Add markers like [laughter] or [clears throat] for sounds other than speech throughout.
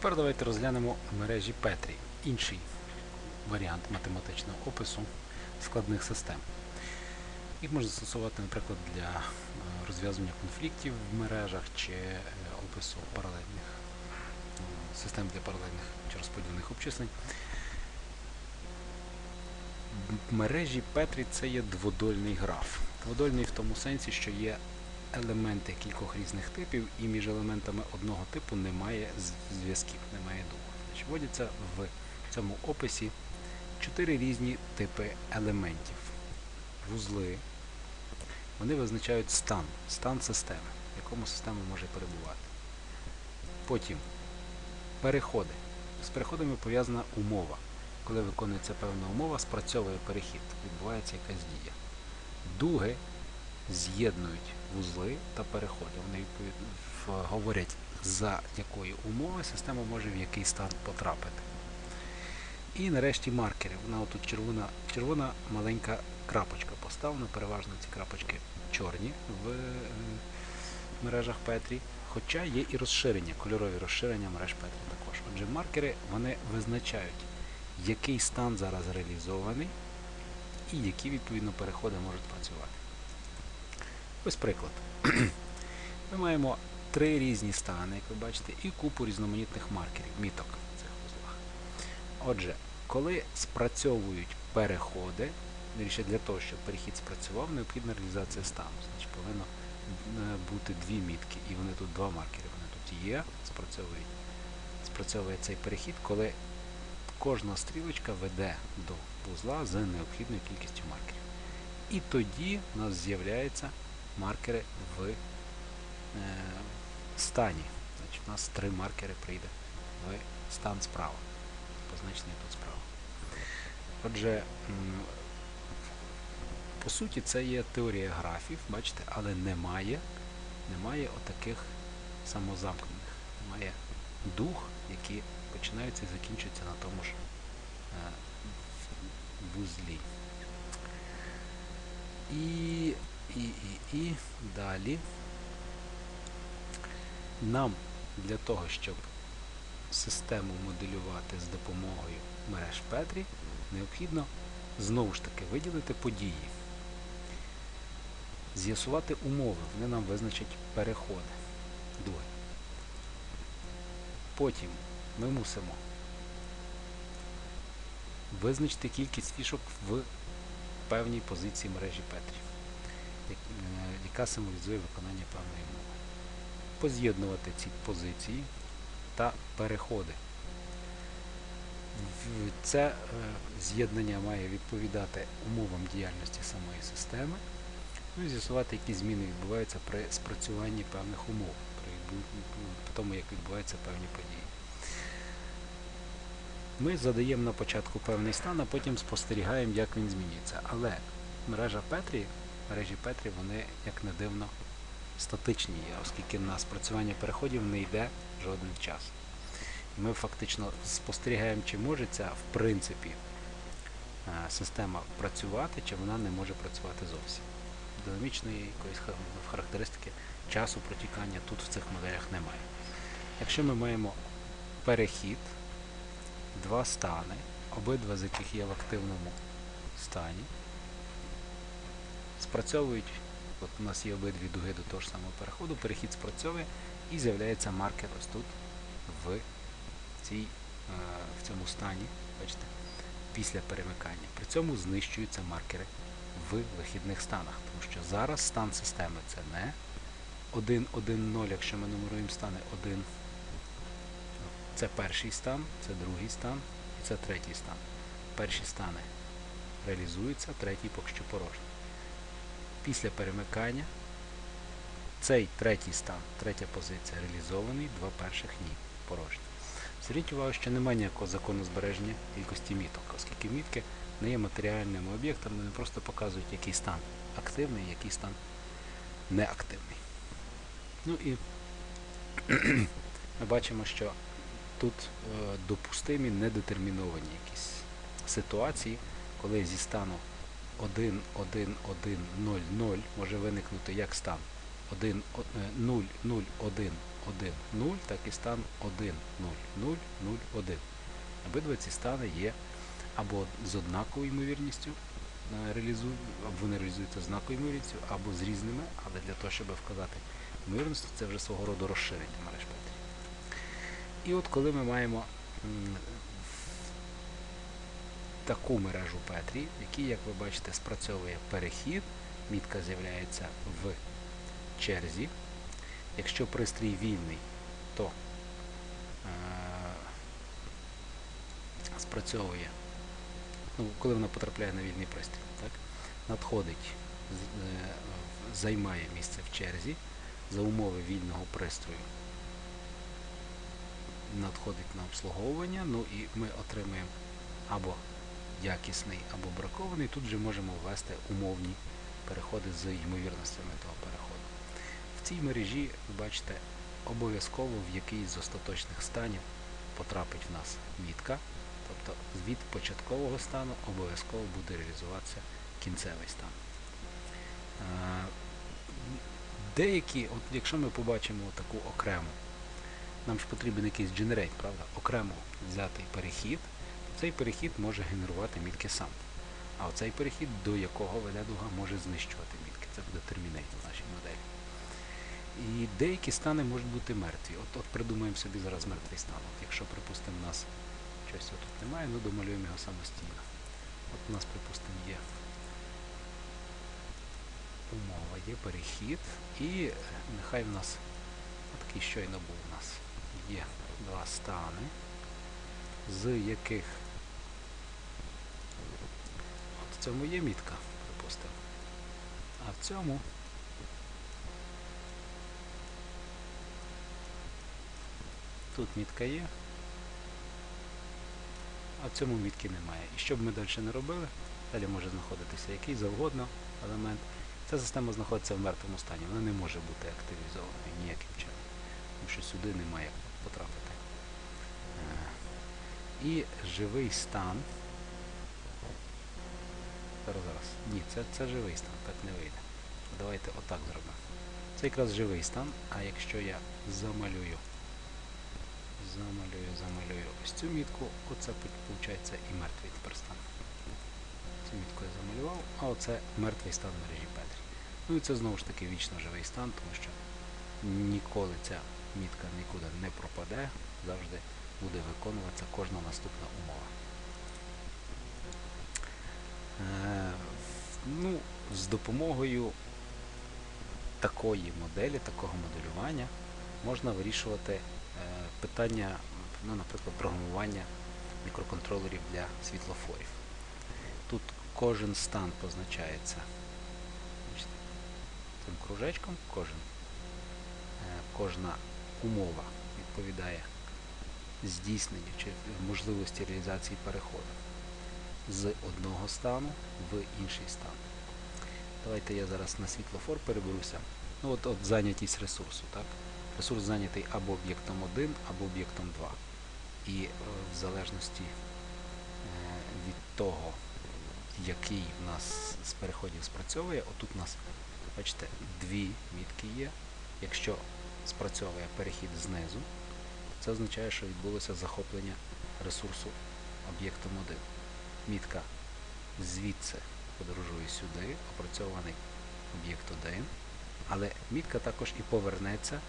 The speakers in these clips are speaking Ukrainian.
Тепер давайте розглянемо мережі Петрі, інший варіант математичного опису складних систем. Їх можна застосувати, наприклад, для е, розв'язування конфліктів в мережах чи е, опису паралельних е, систем для паралельних чи розподільних обчислень. М- Мережі Петрі це є дводольний граф. Дводольний в тому сенсі, що є елементи кількох різних типів, і між елементами одного типу немає зв'язків, немає. Значить, вводяться в цьому описі чотири різні типи елементів. Вузли. Вони визначають стан, стан системи, в якому система може перебувати. Потім переходи. З переходами пов'язана умова. Коли виконується певна умова, спрацьовує перехід, відбувається якась дія. Дуги з'єднують вузли та переходи. Вони говорять, за якої умови система може в який стан потрапити. І нарешті маркери. Вона отут червона, червона маленька крапочка поставлена. Переважно ці крапочки чорні в е, мережах Петрі. Хоча є і розширення, кольорові розширення мереж Петрі також. Отже, маркери вони визначають, який стан зараз реалізований і які відповідно переходи можуть працювати. Ось приклад. [clears throat] Ми маємо три різні стани, як ви бачите, і купу різноманітних маркерів, міток в цих вузлах. Отже, коли спрацьовують переходи, для того, щоб перехід спрацював, необхідна реалізація стану. Значить, повинно е, бути дві мітки, і вони тут два маркери. Вони тут є, спрацьовують. Спрацьовує цей перехід, коли кожна стрілочка веде до вузла з необхідною кількістю маркерів. І тоді у нас з'являються маркери в е, стані. Значить, у нас три маркери прийде в стан справа. Позначений тут справа. Отже, по суті, це є теорія графів, бачите, але немає, немає отаких самозамкнених. Немає дух, які починаються і закінчуються на тому ж е, вузлі. І, і, далі нам для того, щоб систему моделювати з допомогою мереж Петрі, необхідно знову ж таки виділити події, з'ясувати умови, вони нам визначать переходи. Дуги. Потім ми мусимо визначити кількість фішок в певній позиції мережі Петрі, яка символізує виконання певної умови. Поз'єднувати ці позиції та переходи. Це е, з'єднання має відповідати умовам діяльності самої системи, ну і з'ясувати, які зміни відбуваються при спрацюванні певних умов, при при тому, як відбуваються певні події. Ми задаємо на початку певний стан, а потім спостерігаємо, як він змінюється. Але мережа Петрі, мережі Петрі, вони, як не дивно, статичні оскільки на спрацювання переходів не йде жоден час. Ми фактично спостерігаємо, чи може ця, в принципі, е, система працювати, чи вона не може працювати зовсім. Динамічної якоїсь характеристики часу протікання тут в цих моделях немає. Якщо ми маємо перехід, два стани, обидва з яких є в активному стані, спрацьовують, от у нас є обидві дуги до того ж самого переходу, перехід спрацьовує і з'являється маркер ось тут в, цій, е, в цьому стані, бачите, після перемикання. При цьому знищуються маркери в вихідних станах, тому що зараз стан системи це не 1.1.0, якщо ми нумеруємо стани 1. Це перший стан, це другий стан і це третій стан. Перші стани реалізуються, третій поки що порожній. Після перемикання цей третій стан, третя позиція реалізований, два перших ні, порожні. Зверніть увагу, що немає ніякого закону збереження кількості міток, оскільки мітки не є матеріальними об'єктами, вони просто показують, який стан активний, який стан неактивний. Ну і ми бачимо, що тут е, допустимі недетерміновані якісь ситуації, коли зі стану 1, 1, 1, 0, 0 може виникнути як стан 1, 0, 0, 1, 1, 0, так і стан 1, 0, 0, 0, 1. Обидва ці стани є або з однаковою ймовірністю, е, або вони реалізуються з однаковою ймовірністю, або з різними, але для того, щоб вказати ймовірність, це вже свого роду розширення мереж Петрі. І от коли ми маємо таку мережу Петрі, в якій, як ви бачите, спрацьовує перехід, мітка з'являється в черзі. Якщо пристрій вільний, то е, спрацьовує, ну, коли вона потрапляє на вільний пристрій, так, надходить, е, займає місце в черзі за умови вільного пристрою. Надходить на обслуговування, ну і ми отримуємо або якісний, або бракований. Тут вже можемо ввести умовні переходи з ймовірностями того переходу. В цій мережі, ви бачите, обов'язково в якийсь з остаточних станів потрапить в нас мітка. Тобто від початкового стану обов'язково буде реалізуватися кінцевий стан. Е, Деякі, от якщо ми побачимо таку окрему, нам ж потрібен якийсь generate, правда? Окремо взятий перехід, цей перехід може генерувати мітки сам. А оцей перехід, до якого веде дуга, може знищувати мітки. Це буде термінейт в нашій моделі. І деякі стани можуть бути мертві. От, от придумаємо собі зараз мертвий стан. От якщо, припустимо, у нас щось тут немає, ну домалюємо його самостійно. От у нас, припустимо, є умова, є перехід, і е, нехай в нас такий щойно був у нас. Є два стани, з яких в цьому є мітка, припустимо. А в цьому тут мітка є, а в цьому мітки немає. І що б ми далі не робили, далі може знаходитися який завгодно елемент. Ця система знаходиться в мертвому стані, вона не може бути активізованою ніяким чином, тому що сюди немає потрапити. Е, І живий стан. Зараз, зараз. Ні, це, це живий стан, так не вийде. Давайте отак зробимо. Це якраз живий стан, а якщо я замалюю, замалюю, замалюю ось цю мітку, оце виходить і мертвий тепер стан. Цю мітку я замалював, а оце мертвий стан мережі Петрі. Ну і це знову ж таки вічно живий стан, тому що ніколи ця мітка нікуди не пропаде, завжди буде виконуватися кожна наступна умова. Е, ну, з допомогою такої моделі, такого моделювання можна вирішувати е, питання, ну, наприклад, програмування мікроконтролерів для світлофорів. Тут кожен стан позначається цим кружечком, кожен, е, кожна умова відповідає здійсненню чи можливості реалізації переходу з одного стану в інший стан. Давайте я зараз на світлофор переберуся. Ну от, от зайнятість ресурсу. так? Ресурс зайнятий або об'єктом 1, або об'єктом 2. І е, в залежності е, від того, який в нас з переходів спрацьовує, отут у нас, бачите, дві мітки є. Якщо спрацьовує перехід знизу, це означає, що відбулося захоплення ресурсу об'єктом 1. Мітка звідси подорожує сюди, опрацьований об'єкт 1, але мітка також і повернеться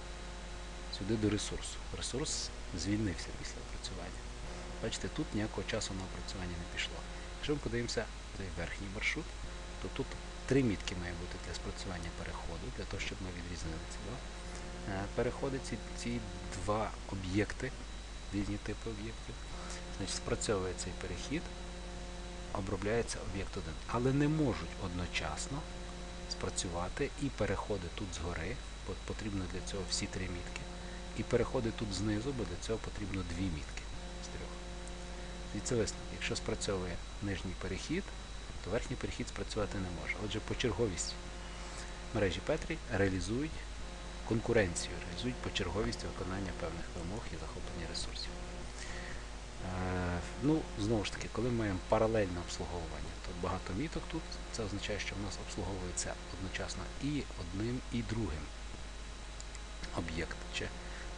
сюди до ресурсу. Ресурс звільнився після опрацювання. Бачите, тут ніякого часу на опрацювання не пішло. Якщо ми подивимося цей верхній маршрут, то тут три мітки має бути для спрацювання переходу, для того, щоб ми відрізнили ці два е, переходи, ці, ці два об'єкти, різні типи об'єктів. Значить, спрацьовує цей перехід, обробляється об'єкт 1. Але не можуть одночасно спрацювати і переходи тут згори, бо потрібно для цього всі три мітки. І переходи тут знизу, бо для цього потрібно дві мітки з трьох. Звідси висновок, якщо спрацьовує нижній перехід, то верхній перехід спрацювати не може. Отже, почерговість мережі Петрі реалізують конкуренцію, реалізують почерговість виконання певних вимог і захоплення ресурсів. Е, ну, знову ж таки, коли ми маємо паралельне обслуговування, то багато міток тут, це означає, що в нас обслуговується одночасно і одним, і другим об'єкт.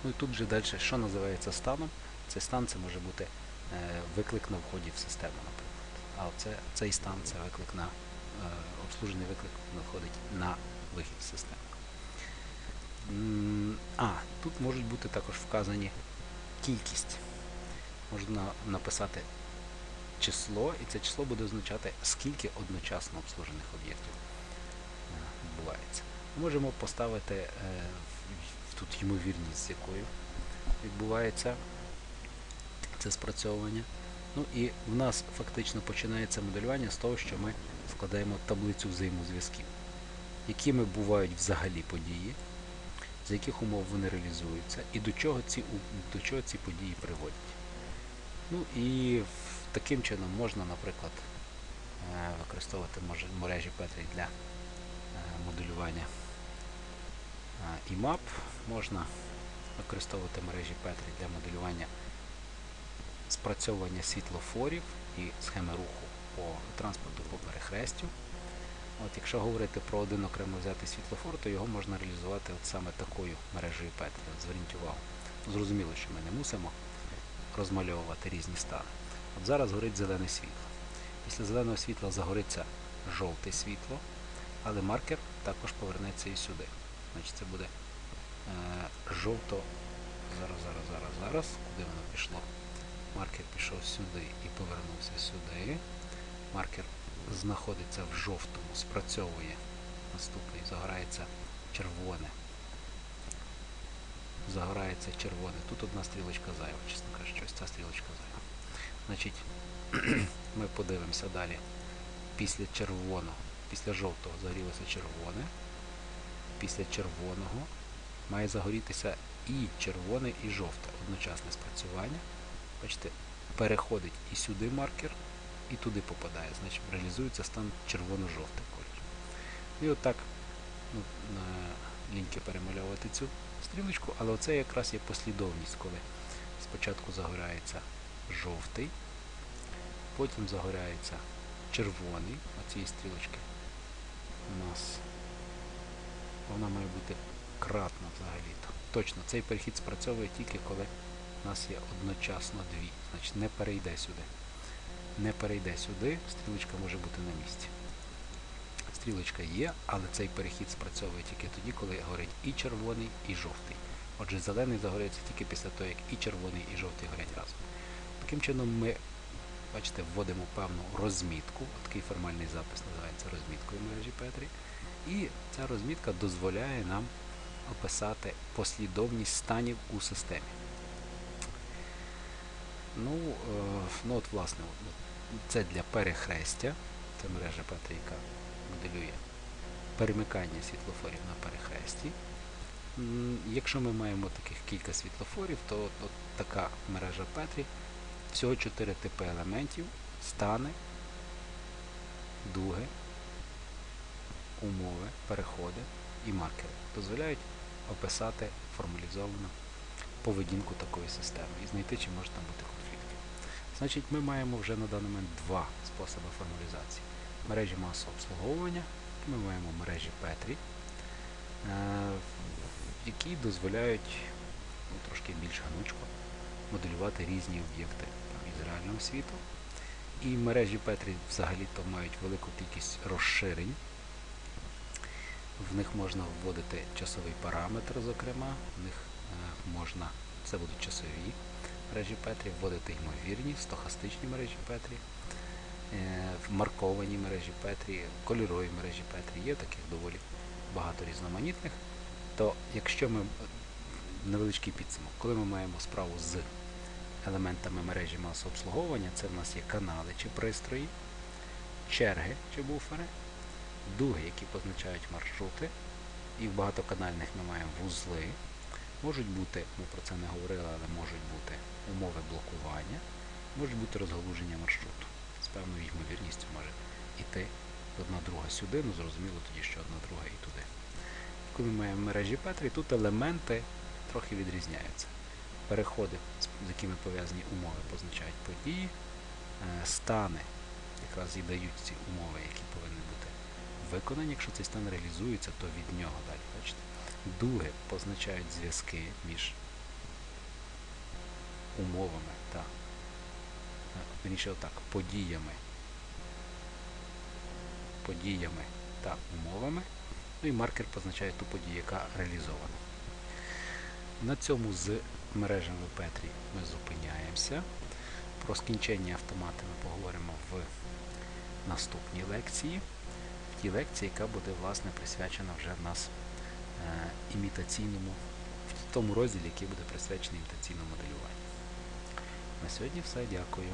Ну і тут вже далі, що називається станом? Цей стан це може бути е, виклик на вході в систему, наприклад. А оце, цей стан це виклик на е, обслужений виклик надходить на вихід з системи. А, тут можуть бути також вказані кількість. Можна написати число, і це число буде означати, скільки одночасно обслужених об'єктів е, відбувається. Можемо поставити е, тут ймовірність, з якою відбувається це спрацьовування. Ну і в нас фактично починається моделювання з того, що ми складаємо таблицю взаємозв'язків, якими бувають взагалі події, за яких умов вони реалізуються, і до чого ці, до чого ці події приводять. Ну і таким чином можна, наприклад, е, використовувати мережі Петрі для е, моделювання е, IMAP, можна використовувати мережі Петрі для моделювання спрацьовування світлофорів і схеми руху по транспорту по перехрестю. От, якщо говорити про один окремо взятий світлофор, то його можна реалізувати от саме такою мережею Петрі. Зверніть увагу. Зрозуміло, що ми не мусимо розмальовувати різні стани. От зараз горить зелене світло. Після зеленого світла загориться жовте світло, але маркер також повернеться і сюди. Значить, це буде е, жовто. Зараз, зараз, зараз, зараз. Куди воно пішло? Маркер пішов сюди і повернувся сюди. Маркер знаходиться в жовтому, спрацьовує. Наступний загорається червоне. Загорається червоне. Тут одна стрілочка зайва, чесно кажучи, ось ця стрілочка зайва. Значить, [clears throat] ми подивимося далі. Після червоного, після жовтого загорілося червоне. Після червоного має загорітися і червоне, і жовте. Одночасне спрацювання. Бачите, переходить і сюди маркер, і туди попадає. Значить, реалізується стан червоно-жовтий колір. І отак ну, ліньки перемальовувати цю стрілочку, але оце якраз є послідовність, коли спочатку загорається жовтий, потім загорається червоний, оцієї стрілочки у нас вона має бути кратна взагалі-то. Точно, цей перехід спрацьовує тільки коли у нас є одночасно дві. Значить не перейде сюди. Не перейде сюди, стрілочка може бути на місці. Стрілочка є, але цей перехід спрацьовує тільки тоді, коли горить і червоний, і жовтий. Отже, зелений загоряється тільки після того, як і червоний, і жовтий горять разом. Таким чином ми, бачите, вводимо певну розмітку. Такий формальний запис називається розміткою мережі Петрі. І ця розмітка дозволяє нам описати послідовність станів у системі. Ну, е, ну от, власне, це для перехрестя. Це мережа Петрі, яка моделює перемикання світлофорів на перехресті. Якщо ми маємо таких кілька світлофорів, то от, така мережа Петрі всього чотири типи елементів: стани, дуги, умови, переходи і маркери. Дозволяють описати формалізовану поведінку такої системи і знайти, чи може там бути конфлікти. Значить, ми маємо вже на даний момент два способи формалізації. Мережі масового обслуговування, ми маємо мережі Петрі, е, які дозволяють ну, трошки більш гнучко моделювати різні об'єкти із реального світу. І мережі Петрі взагалі-то мають велику кількість розширень. В них можна вводити часовий параметр, зокрема, в них е, можна, це будуть часові мережі Петрі, вводити ймовірні, стохастичні мережі Петрі, е, марковані мережі Петрі, кольорові мережі Петрі. Є таких доволі багато різноманітних. То якщо ми невеличкий підсумок, коли ми маємо справу з елементами мережі масового обслуговування, це в нас є канали чи пристрої, черги чи буфери, дуги, які позначають маршрути, і в багатоканальних ми маємо вузли. Можуть бути, ми про це не говорили, але можуть бути умови блокування, можуть бути розгалуження маршруту. З певною ймовірністю може йти одна друга сюди, ну зрозуміло тоді, що одна друга і туди. Коли ми маємо мережі Петрі, тут елементи трохи відрізняються. Переходи, з якими пов'язані умови, позначають події, Е, стани якраз і дають ці умови, які повинні бути виконані. Якщо цей стан реалізується, то від нього далі. Бачите? Дуги позначають зв'язки між умовами, так. Вірніше отак, подіями. Подіями та умовами. Ну і маркер позначає ту подію, яка реалізована. На цьому з мережами Петрі ми зупиняємося. Про скінчення автомати ми поговоримо в наступній лекції. В тій лекції, яка буде власне присвячена вже в нас е, імітаційному, в тому розділі, який буде присвячений імітаційному моделюванню. На сьогодні все. Дякую.